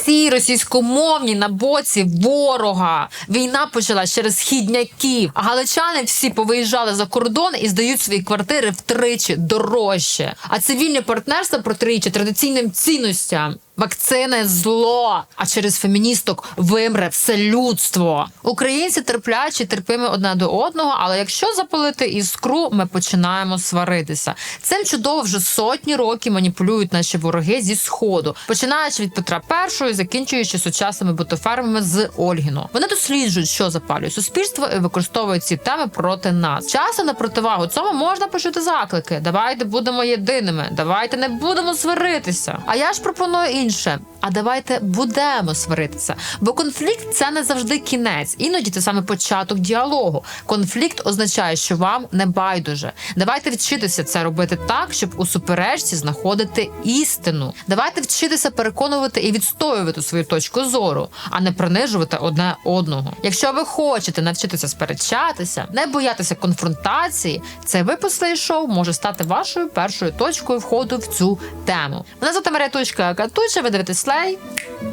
всі російськомовні на боці ворога. Війна почалась через східняків. А галичани всі повиїжджали за кордон і здають свої квартири втричі дорожче. А цивільне партнерство протирічить традиційним цінностям. Вакцини зло, а через феміністок вимре все людство. Українці терплячі, терпимі одне до одного. Але якщо запалити іскру, ми починаємо сваритися. Цим чудово вже сотні років маніпулюють наші вороги зі сходу, починаючи від Петра І, закінчуючи сучасними бутофермами з Ольгіно. Вони досліджують, що запалює суспільство, і використовують ці теми проти нас. Часто на противагу цьому можна почути заклики: давайте будемо єдиними, давайте не будемо сваритися. А я ж пропоную інше. А давайте будемо сваритися. Бо конфлікт це не завжди кінець. Іноді це саме початок діалогу. Конфлікт означає, що вам не байдуже. Давайте вчитися це робити так, щоб у суперечці знаходити істину. Давайте вчитися переконувати і відстоювати свою точку зору, а не принижувати одне одного. Якщо ви хочете навчитися сперечатися, не боятися конфронтації, цей випуск «Слей шоу може стати вашою першою точкою входу в цю тему. Мене звати Марія Тучка Катуча. Ви дивитесь слей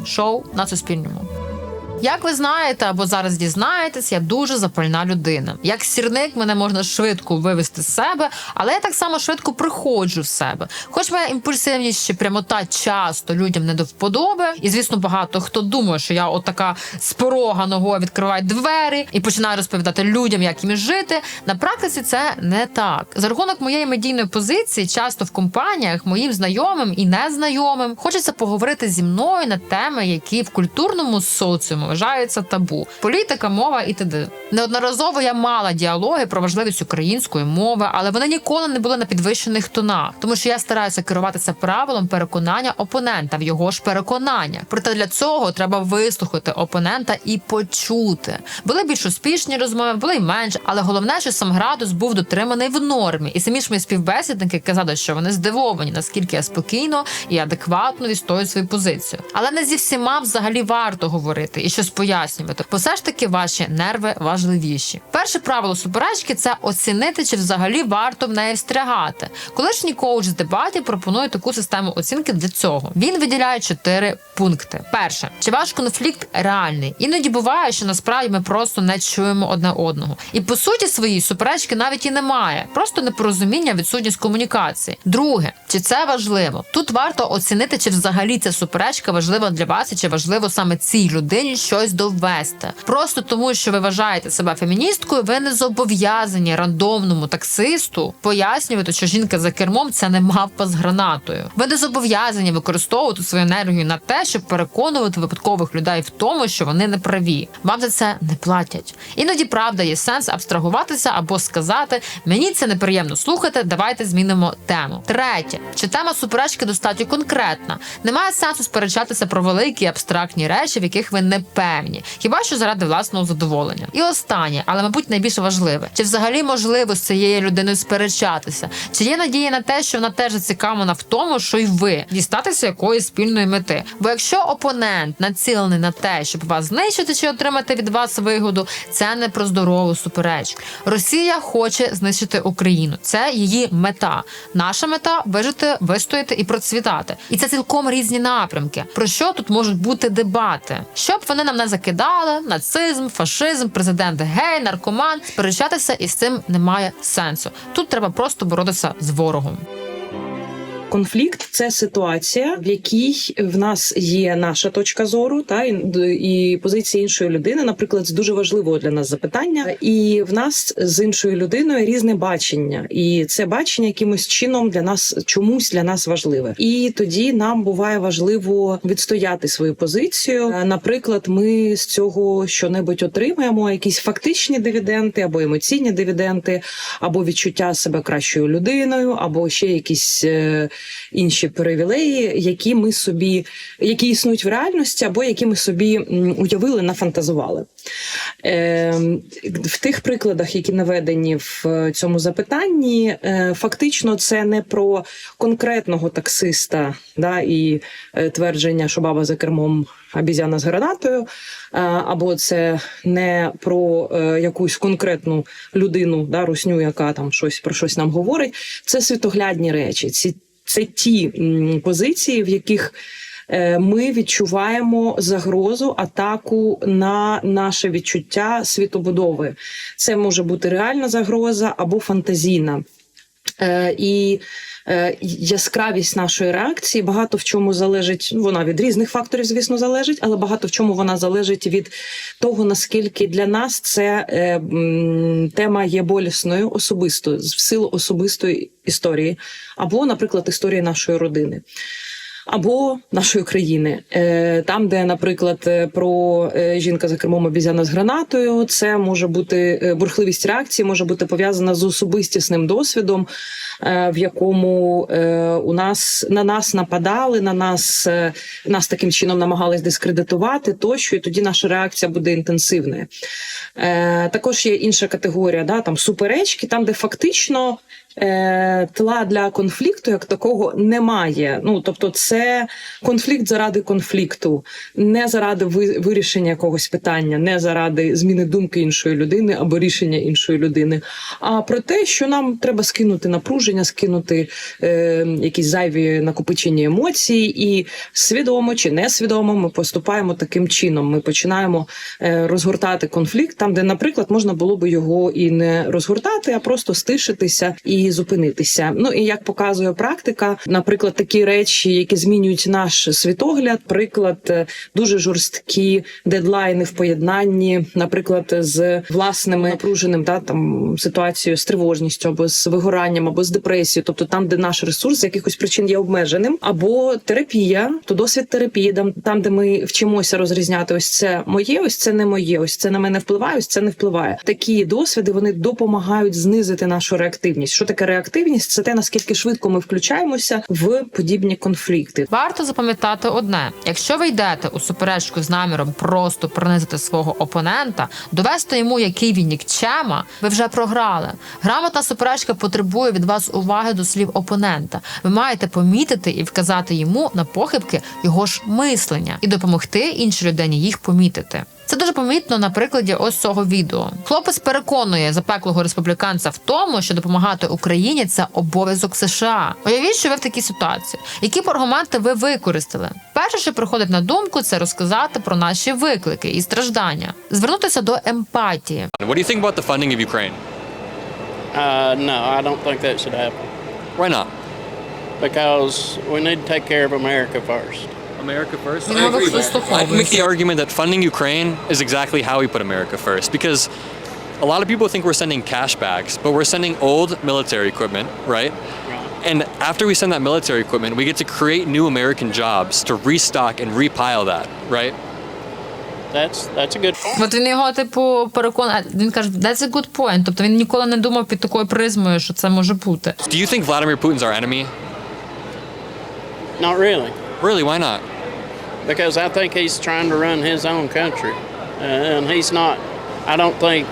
шоу на Суспільному. Як ви знаєте або зараз дізнаєтесь, я дуже запальна людина. Як сірник мене можна швидко вивести з себе, але я так само швидко приходжу в себе. Хоч моя імпульсивність чи прямота часто людям не до вподоби, і звісно, багато хто думає, що я отака з порога ногою відкриваю двері і починаю розповідати людям, як їм жити. На практиці це не так. За рахунок моєї медійної позиції, часто в компаніях моїм знайомим і незнайомим хочеться поговорити зі мною на теми, які в культурному соціумі вважаються табу. Політика, мова і т.д. Неодноразово я мала діалоги про важливість української мови, але вони ніколи не були на підвищених тонах, тому що я стараюся керуватися правилом переконання опонента в його ж переконання. Проте для цього треба вислухати опонента і почути. Були більш успішні розмови, були й менш, але головне, що сам градус був дотриманий в нормі, і самі ж мої співбесідники казали, що вони здивовані, наскільки я спокійно і адекватно відстоюю свою позицію. Але не зі всіма взагалі варто говорити і щось пояснювати, бо все ж таки ваші нерви важливіші. Перше правило суперечки це оцінити, чи взагалі варто в неї встрягати. Колишній коуч з дебатів пропонує таку систему оцінки для цього. Він виділяє чотири пункти. Перше, чи ваш конфлікт реальний? Іноді буває, що насправді ми просто не чуємо одне одного. І по суті своїй суперечки навіть і немає, просто непорозуміння, відсутність комунікації. Друге, чи це важливо? Тут варто оцінити, чи взагалі ця суперечка важлива для вас, і чи важливо саме цій людині щось довести. Просто тому, що ви вважаєте себе феміністкою, ви не зобов'язані рандомному таксисту пояснювати, що жінка за кермом це не мавпа з гранатою. Ви не зобов'язані використовувати свою енергію на те, щоб переконувати випадкових людей в тому, що вони не праві. Вам за це не платять. Іноді правда є сенс абстрагуватися або сказати: мені це неприємно слухати. Давайте змінимо тему. Третє, чи тема суперечки достатньо конкретна. Немає сенсу сперечатися про великі абстрактні речі, в яких ви не певні, хіба що заради власного задоволення. І останнє, але мабуть найбільш важливе, чи взагалі можливо з цією людиною сперечатися? Чи є надія на те, що вона теж зацікавлена в тому, що й ви дістатися якоїсь спільної мети? Бо якщо опонент націлений на те, щоб вас знищити чи отримати від вас вигоду, це не про здорову суперечку. Росія хоче знищити Україну. Це її мета. Наша мета вижити, вистояти і процвітати. І це цілком різні напрямки. Про що тут можуть бути дебати? Щоб вони нам не закидали, нацизм, фашизм, президент гей, наркоман. Сперечатися із цим немає сенсу. Тут треба просто боротися з ворогом. Конфлікт це ситуація, в якій в нас є наша точка зору, та і, і позиція іншої людини, наприклад, з дуже важливого для нас запитання, і в нас з іншою людиною різне бачення, і це бачення якимось чином для нас чомусь для нас важливе. І тоді нам буває важливо відстояти свою позицію. Е, Наприклад, ми з цього що-небудь отримаємо, якісь фактичні дивіденти або емоційні дивіденти, або відчуття себе кращою людиною, або ще якісь. Інші привілеї, які ми собі, які існують в реальності, або які ми собі уявили, нафантазували. Е, в тих прикладах, які наведені в е, цьому запитанні, е, фактично це не про конкретного таксиста да, і е, твердження, що баба за кермом обізяна з гранатою, або це не про якусь конкретну людину, да, русню, яка там щось про щось нам говорить. Це світоглядні речі. Ці це ті позиції, в яких е, ми відчуваємо загрозу, атаку на наше відчуття світобудови. Це може бути реальна загроза або фантазійна. Е, І е, яскравість нашої реакції багато в чому залежить. ну, Вона від різних факторів, звісно, залежить, але багато в чому вона залежить від того, наскільки для нас це е, тема є болісною особисто, в силу особистої історії, або, наприклад, історії нашої родини. Або нашої країни, Е, там, де, наприклад, е, про е, жінка за кермом обізяна з гранатою, це може бути бурхливість реакції, може бути пов'язана з особистісним досвідом, в якому у нас на нас нападали, на нас нас таким чином намагались дискредитувати, тощо, і тоді наша реакція буде інтенсивною. Також є інша категорія, да, там суперечки, там, де фактично. Е, тла для конфлікту як такого немає. Ну тобто, це конфлікт заради конфлікту, не заради ви- вирішення якогось питання, не заради зміни думки іншої людини або рішення іншої людини, а про те, що нам треба скинути напруження, скинути е, якісь зайві накопичені емоції, і свідомо чи несвідомо ми поступаємо таким чином. Ми починаємо е, розгортати конфлікт там, де, наприклад, можна було би його і не розгортати, а просто стишитися і зупинитися. Ну і як показує практика, наприклад, такі речі, які змінюють наш світогляд, приклад е, дуже жорсткі дедлайни в поєднанні, наприклад, з власними напруженим да там ситуацією з тривожністю або з вигоранням, або з депресією, тобто там, де наш ресурс з якихось причин є обмеженим, або терапія, то досвід терапії, там, там, де ми вчимося розрізняти, ось це моє, ось це не моє, ось це на мене впливає, ось це не впливає. Такі досвіди вони допомагають знизити нашу реактивність. Що таке реактивність? Це те наскільки швидко ми включаємося в подібні конфлікти. Варто запам'ятати одне: якщо ви йдете у суперечку з наміром просто принизити свого опонента, довести йому, який він нікчема, ви вже програли. Грамотна суперечка потребує від вас уваги до слів опонента. Ви маєте помітити і вказати йому на похибки його ж мислення і допомогти іншій людині їх помітити. Це дуже помітно на прикладі ось цього відео. Хлопець переконує запеклого республіканця в тому, що допомагати Україні це обов'язок США. Уявіть, що ви в такій ситуації. Які б аргументи ви використали? Перше, що приходить на думку, це розказати про наші виклики і страждання, звернутися до емпатії. What do you think about the funding of Ukraine? Uh, no, I don't think that should happen Why not? because we need to take care of America first. America first. Він мабуть, I'd make вислуховується. the argument that funding Ukraine is exactly how we put America first because a lot of people think we're sending cash bags, but we're sending old military equipment, right? And after we send that military equipment, we get to create new American jobs to restock and repile that, right? That's that's a good point. От він його, типу, переконує. Він каже, that's a good point. Тобто він ніколи не думав під такою призмою, що це може бути. Do you think Vladimir Putin's our enemy? Not really, Really, why not? because I think he's trying to run his own country, uh, and he's not. I don't think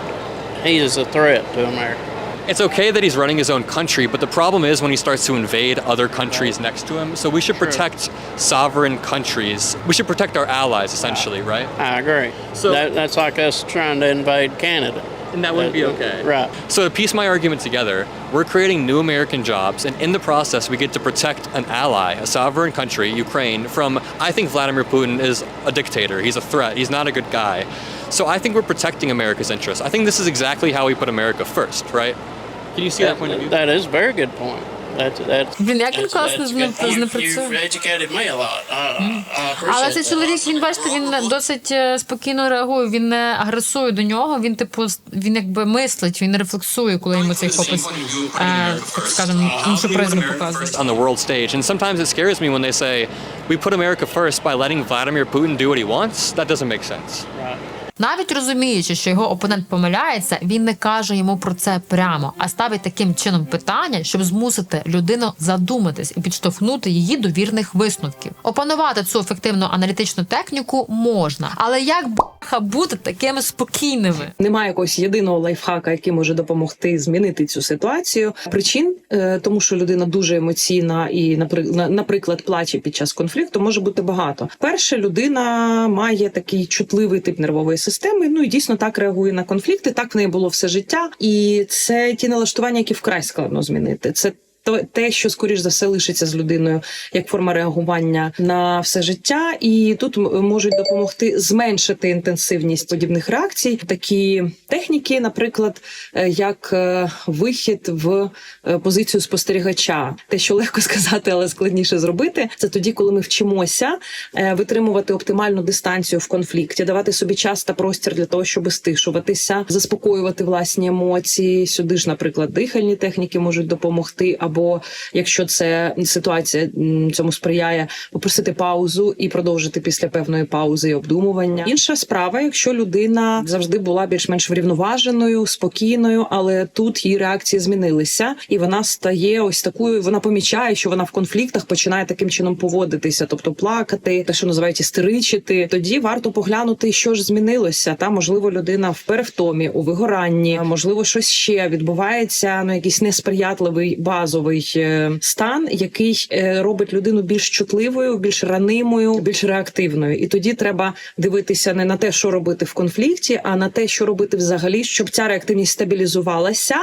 he is a threat to America. It's okay that he's running his own country, but the problem is when he starts to invade other countries next to him. So we should Sure. protect sovereign countries. We should protect our allies, essentially, right? I agree. So- that, that's like us trying to invade Canada. And that wouldn't be okay. Right. So to piece my argument together, we're creating new American jobs, and in the process, we get to protect an ally, a sovereign country, Ukraine, from. I think Vladimir Putin is a dictator. He's a threat. He's not a good guy. So I think we're protecting America's interests. I think this is exactly how we put America first, right? Can you see that, point of view? that is a very good point. Блін, як він класно that's з a ним good point. з ним You've працює. educated me a lot. I, I appreciate Але цей чоловік, він бачите, він досить е, спокійно реагує. Він не агресує до нього. Він, типу, він якби мислить, він рефлексує, коли йому цей хлопець, е, так скажемо, іншу призму показує. on the world stage. And sometimes it scares me when they say we put America first by letting Vladimir Putin do what he wants. That doesn't make sense. Right. Навіть розуміючи, що його опонент помиляється, він не каже йому про це прямо, а ставить таким чином питання, щоб змусити людину задуматись і підштовхнути її до вірних висновків. Опанувати цю ефективну аналітичну техніку можна, але як баха бути такими спокійними? Немає якогось єдиного лайфхака, який може допомогти змінити цю ситуацію. Причин, е, тому що людина дуже емоційна і, напри- наприклад, плаче під час конфлікту, може бути багато. Перше, людина має такий чутливий тип нервової системи. Ну і дійсно так реагує на конфлікти. Так в неї було все життя, і це ті налаштування, які вкрай складно змінити. Це те, що скоріш за все лишиться з людиною як форма реагування на все життя, і тут можуть допомогти зменшити інтенсивність подібних реакцій. Такі техніки, наприклад, е, як е, вихід в е, позицію спостерігача, те, що легко сказати, але складніше зробити, це тоді, коли ми вчимося витримувати оптимальну дистанцію в конфлікті, давати собі час та простір для того, щоб стишуватися, заспокоювати власні емоції. Сюди ж, наприклад, дихальні техніки можуть допомогти, або якщо це ситуація цьому сприяє, попросити паузу і продовжити після певної паузи і обдумування. Інша справа, якщо людина завжди була більш-менш врівноваженою, спокійною, але тут її реакції змінилися, і вона стає ось такою. Вона помічає, що вона в конфліктах починає таким чином поводитися, тобто плакати, те, що називають істеричити. Тоді варто поглянути, що ж змінилося. Та можливо, людина в перевтомі, у вигоранні, можливо, щось ще відбувається. Ну, якийсь несприятливий базовий е, стан, який е, робить людину більш чутливою, більш ранимою, більш реактивною. І тоді треба дивитися не на те, що робити в конфлікті, а на те, що робити взагалі, щоб ця реактивність стабілізувалася,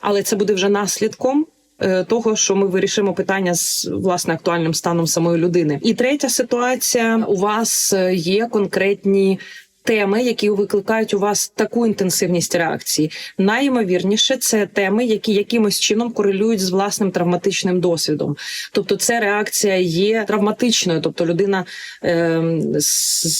але це буде вже наслідком. е, Того, що ми вирішимо питання з власне актуальним станом самої людини, і третя ситуація: у вас є конкретні теми, які викликають у вас таку інтенсивність реакції. Найімовірніше, це теми, які якимось чином корелюють з власним травматичним досвідом. Тобто, це реакція є травматичною, тобто людина е,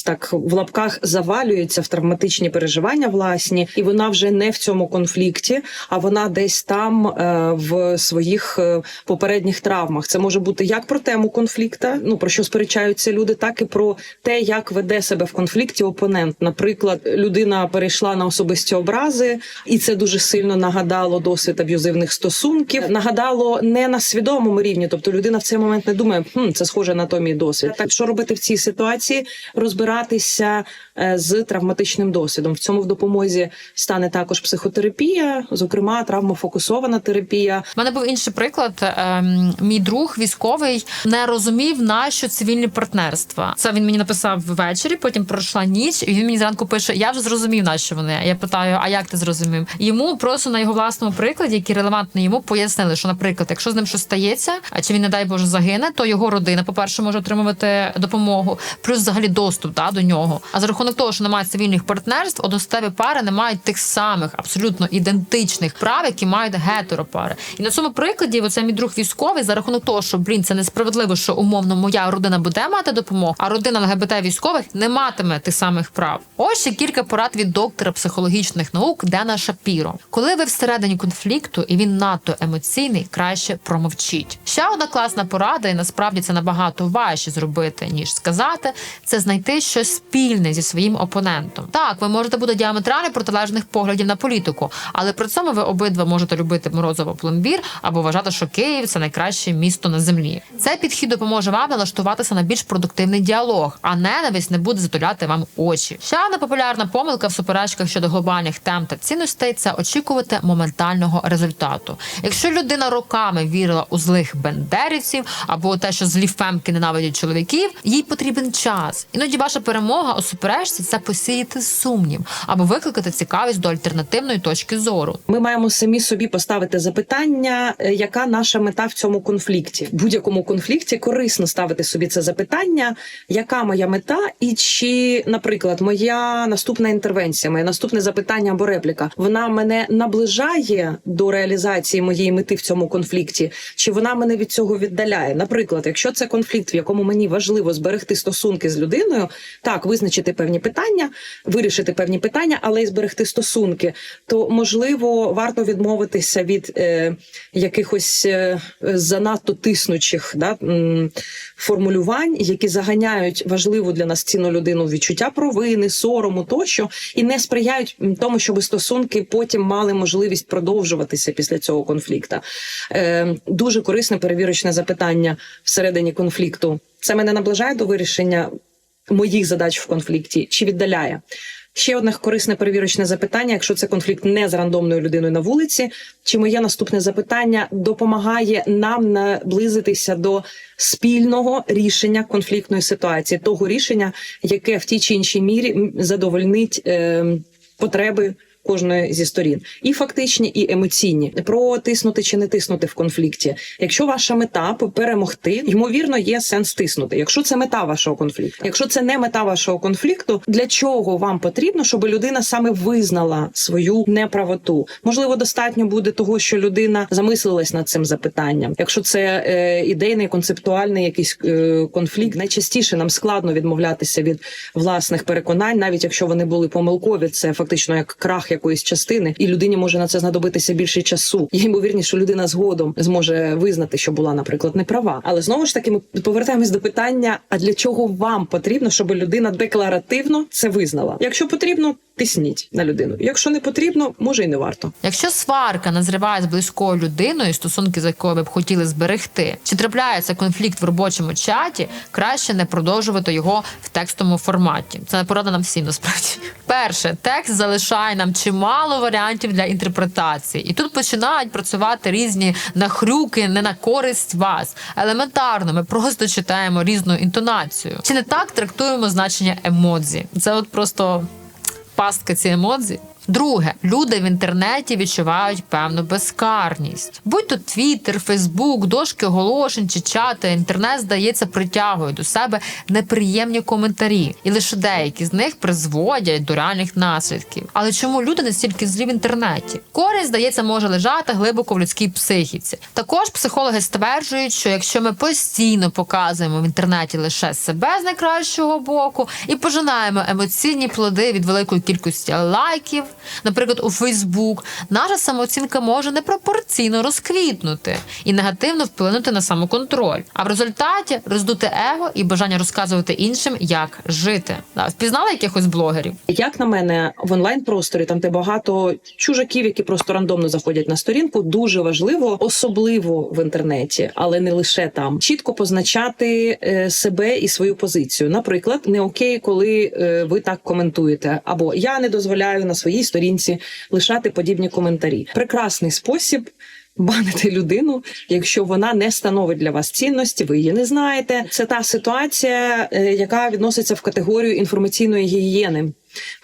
так в лапках завалюється в травматичні переживання власні, і вона вже не в цьому конфлікті, а вона десь там е, в своїх е, попередніх травмах. Це може бути як про тему конфлікта, ну про що сперечаються люди, так і про те, як веде себе в конфлікті опонент. Наприклад, людина перейшла на особисті образи, і це дуже сильно нагадало досвід аб'юзивних стосунків. Нагадало не на свідомому рівні, тобто людина в цей момент не думає, хм, це схоже на той мій досвід. Так що робити в цій ситуації? Розбиратися е, з травматичним досвідом. В цьому в допомозі стане також психотерапія, зокрема травмофокусована терапія. У мене був інший приклад. Ем, мій друг військовий не розумів, на що цивільні партнерства. Це він мені написав ввечері, потім пройшла ніч, і він мені зранку пише: Я вже зрозумів, на що вони. Я питаю, а як ти зрозумів? Йому просто на його власному прикладі, який релевантний йому, пояснили, що, наприклад, якщо з ним щось стається, а чи він, не дай Боже, загине, то його родина, по-перше, може отримувати допомогу, плюс взагалі доступ да, до нього. А за рахунок того, що немає цивільних партнерств, одностатеві пари не мають тих самих абсолютно ідентичних прав, які мають гетеропари. І на цьому прикладі, оце мій друг військовий, за рахунок того, що блін, це несправедливо, що умовно моя родина буде мати допомогу, а родина ЛГБТ військових не матиме тих самих прав. Ось ще кілька порад від доктора психологічних наук Дена Шапіро. Коли ви всередині конфлікту і він надто емоційний, краще промовчіть. Ще одна класна порада, і насправді це набагато важче зробити ніж сказати. Це знайти щось спільне зі своїм опонентом. Так, ви можете бути діаметрально протилежних поглядів на політику, але при цьому ви обидва можете любити морозово пломбір або вважати, що Київ це найкраще місто на землі. Цей підхід допоможе вам налаштуватися на більш продуктивний діалог, а ненависть не буде затуляти вам очі. Ще одна популярна помилка в суперечках щодо глобальних тем та цінностей це очікувати моментального результату. Якщо людина роками вірила у злих бендерівців або те, що злі фемки ненавидять чоловіків, їй потрібен час. Іноді ваша перемога у суперечці це посіяти сумнів або викликати цікавість до альтернативної точки зору. Ми маємо самі собі поставити запитання, е, яка наша мета в цьому конфлікті. В будь-якому конфлікті корисно ставити собі це запитання, яка моя мета, і чи, наприклад, моя наступна інтервенція, моє наступне запитання або репліка, вона мене наближає до реалізації моєї мети в цьому конфлікті, чи вона мене від цього віддаляє? Наприклад, якщо це конфлікт, в якому мені важливо зберегти стосунки з людиною, так визначити певні питання, вирішити певні питання, але й зберегти стосунки, то можливо варто відмовитися від е, якихось е, занадто тиснучих да, формулювань, які заганяють важливу для нас цінну людину відчуття провини, сорому тощо, і не сприяють тому, щоб стосунки потім мали можливість продовжуватися після цього конфлікта. Е, дуже корисне перевірочне запитання всередині конфлікту. Це мене наближає до вирішення моїх задач в конфлікті чи віддаляє. Ще одне корисне перевірочне запитання, якщо це конфлікт не з рандомною людиною на вулиці, чи моє наступне запитання допомагає нам наблизитися до спільного рішення конфліктної ситуації, того рішення, яке в тій чи іншій мірі задовольнить е, потреби кожної зі сторін, і фактичні, і емоційні, про тиснути чи не тиснути в конфлікті. Якщо ваша мета перемогти, ймовірно, є сенс тиснути. Якщо це мета вашого конфлікту, якщо це не мета вашого конфлікту, для чого вам потрібно, щоб людина саме визнала свою неправоту? Можливо, достатньо буде того, що людина замислилась над цим запитанням. Якщо це е, ідейний концептуальний якийсь е, конфлікт, найчастіше нам складно відмовлятися від власних переконань, навіть якщо вони були помилкові, це фактично як крах якоїсь частини, і людині може на це знадобитися більше часу. Є ймовірність, що людина згодом зможе визнати, що була, наприклад, неправа. Але знову ж таки, ми повертаємось до питання: а для чого вам потрібно, щоб людина декларативно це визнала? Якщо потрібно, тисніть на людину. Якщо не потрібно, може і не варто. Якщо сварка назріває з близькою людиною, стосунки з якою ви б хотіли зберегти, чи трапляється конфлікт в робочому чаті, краще не продовжувати його в текстовому форматі. Це порада нам всім насправді. Перше, текст залишає нам чимало варіантів для інтерпретації, і тут починають працювати різні нахрюки не на користь вас. Елементарно, ми просто читаємо різну інтонацію. Чи не так трактуємо значення емодзі? Це от просто пастка ці емодзі. Друге, люди в інтернеті відчувають певну безкарність. Будь то Твіттер, Фейсбук, дошки оголошень чи чати, інтернет, здається, притягує до себе неприємні коментарі, і лише деякі з них призводять до реальних наслідків. Але чому люди настільки злі в інтернеті? Користь, здається, може лежати глибоко в людській психіці. Також психологи стверджують, що якщо ми постійно показуємо в інтернеті лише себе з найкращого боку і пожинаємо емоційні плоди від великої кількості лайків, наприклад, у Фейсбук, наша самооцінка може непропорційно розквітнути і негативно вплинути на самоконтроль. А в результаті роздути его і бажання розказувати іншим, як жити. Впізнали якихось блогерів? Як на мене, в онлайн просторі там де багато чужаків, які просто рандомно заходять на сторінку, дуже важливо, особливо в інтернеті, але не лише там, чітко позначати е, себе і свою позицію. Наприклад, не окей, коли е, ви так коментуєте, або я не дозволяю на своїй сторінці лишати подібні коментарі. Прекрасний спосіб. Банити людину, якщо вона не становить для вас цінності, ви її не знаєте. Це та ситуація, е, яка відноситься в категорію інформаційної гігієни.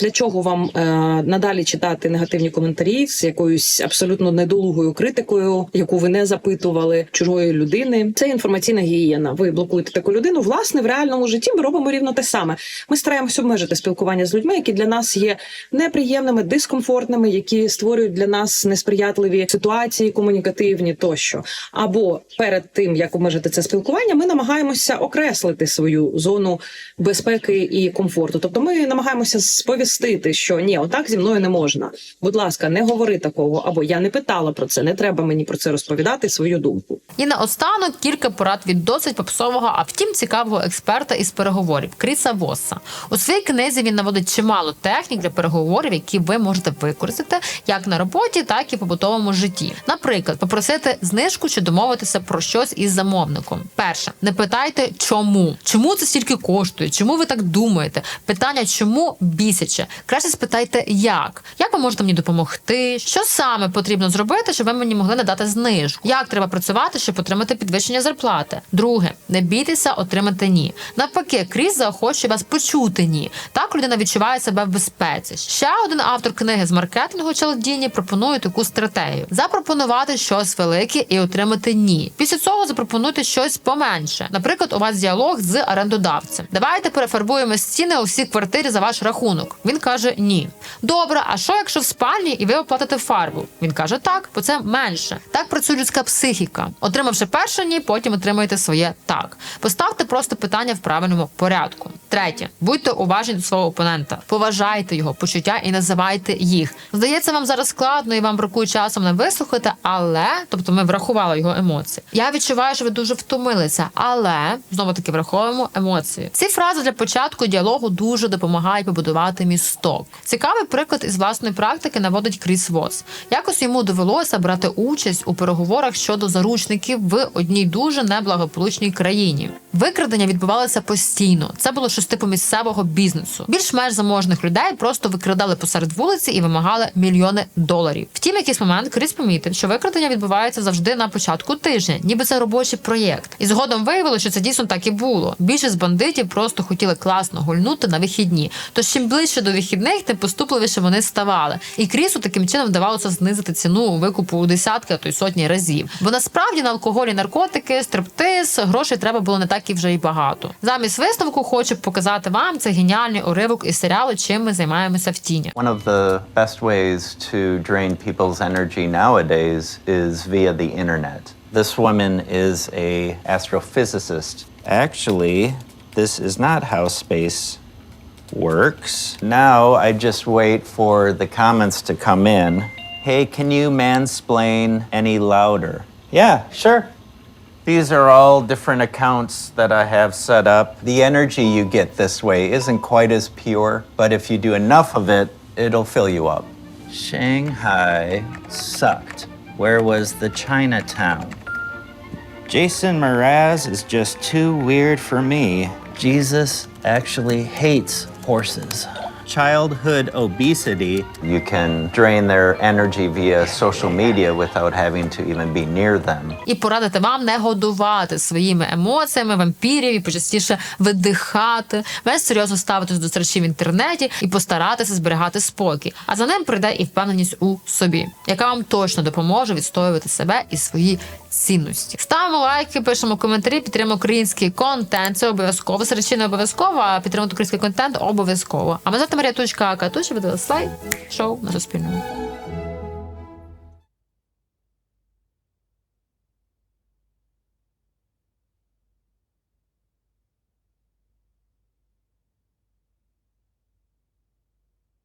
Для чого вам е, надалі читати негативні коментарі з якоюсь абсолютно недолугою критикою, яку ви не запитували чужої людини? Це інформаційна гігієна. Ви блокуєте таку людину. Власне, в реальному житті ми робимо рівно те саме. Ми стараємося обмежити спілкування з людьми, які для нас є неприємними, дискомфортними, які створюють для нас несприятливі ситуації, комунікативні тощо. Або перед тим як обмежити це спілкування, ми намагаємося окреслити свою зону безпеки і комфорту. Тобто, ми намагаємося сповістити, що ні, отак зі мною не можна. Будь ласка, не говори такого, або я не питала про це, не треба мені про це розповідати свою думку. І наостанок кілька порад від досить попсового, а втім цікавого експерта із переговорів Кріса Восса. У своїй книзі він наводить чимало технік для переговорів, які ви можете використати як на роботі, так і в побутовому житті. Наприклад, попросити знижку чи домовитися про щось із замовником. Перше, не питайте, чому, чому це стільки коштує, чому ви так думаєте? Питання, чому бісяче. Краще спитайте, як. Як ви можете мені допомогти? Що саме потрібно зробити, щоб ви мені могли надати знижку? Як треба працювати, щоб отримати підвищення зарплати? Друге, не бійтеся отримати ні. Навпаки, крізь заохочує вас почути ні. Так людина відчуває себе в безпеці. Ще один автор книги з маркетингу Челдіні пропонує таку стратегію: запропонувати щось велике і отримати ні. Після цього запропонуйте щось поменше. Наприклад, у вас діалог з орендодавцем. Давайте перефарбуємо стіни у всій квартирі за ваш рахунок. Він каже ні. Добре, а що якщо в спальні і ви оплатите фарбу? Він каже так, бо це менше. Так працює людська психіка. Отримавши перше ні, потім отримаєте своє так. Поставте просто питання в правильному порядку. Третє, будьте уважні до свого опонента, поважайте його почуття і називайте їх. Здається, вам зараз складно і вам бракує часу мене вислухати, але тобто ми врахували його емоції. Я відчуваю, що ви дуже втомилися, але знову таки враховуємо емоції. Ці фрази для початку діалогу дуже допомагають побудувати місток. Цікавий приклад із власної практики наводить Кріс Вос. Якось йому довелося брати участь у переговорах щодо заручників в одній дуже неблагополучній країні. Викрадення відбувалися постійно. Це було щось типу місцевого бізнесу. Більш-менш заможних людей просто викрадали посеред вулиці і вимагали мільйони доларів. Втім, якийсь момент Кріс помітив, що викрадення відбувається завжди на початку тижня, ніби це робочий проєкт. І згодом виявилося, що це дійсно так і було. Більшість бандитів просто хотіли класно гульнути на вихідні. Тож чим ближче до вихідних, тим поступливіше вони ставали. І Крісу таким чином вдавалося знизити ціну викупу у десятки, а то й сотні разів. Бо насправді на алкоголь і наркотики, стриптиз, грошей треба було не так і вже й багато. Замість висновку хочу показати вам це геніальний уривок із серіалу Чим ми займаємося в тіні. One of the best ways to drain people's energy nowadays is via the internet. This woman is a astrophysicist. Actually, this is not how space works. Now I just wait for the comments to come in. Hey, can you mansplain any louder? Yeah, sure. These are all different accounts that I have set up. The energy you get this way isn't quite as pure, but if you do enough of it, it'll fill you up. Shanghai sucked. Where was the Chinatown? Jason Mraz is just too weird for me. Jesus actually hates horses. Childhood obesity. You can drain their energy via social media without having to even be near them. і порадити вам не годувати своїми емоціями вампірів і почастіше видихати, весь серйозно ставитись до речей в інтернеті і постаратися зберігати спокій. А за ним прийде і впевненість у собі, яка вам точно допоможе відстоювати себе і свої цінності. Ставимо лайки, пишемо коментарі, підтримуємо український контент. Це обов'язково. Серед не обов'язково, а підтримувати український контент обов'язково. А ми завтра Марія Тучка Катуша, видали слайд шоу на Суспільному.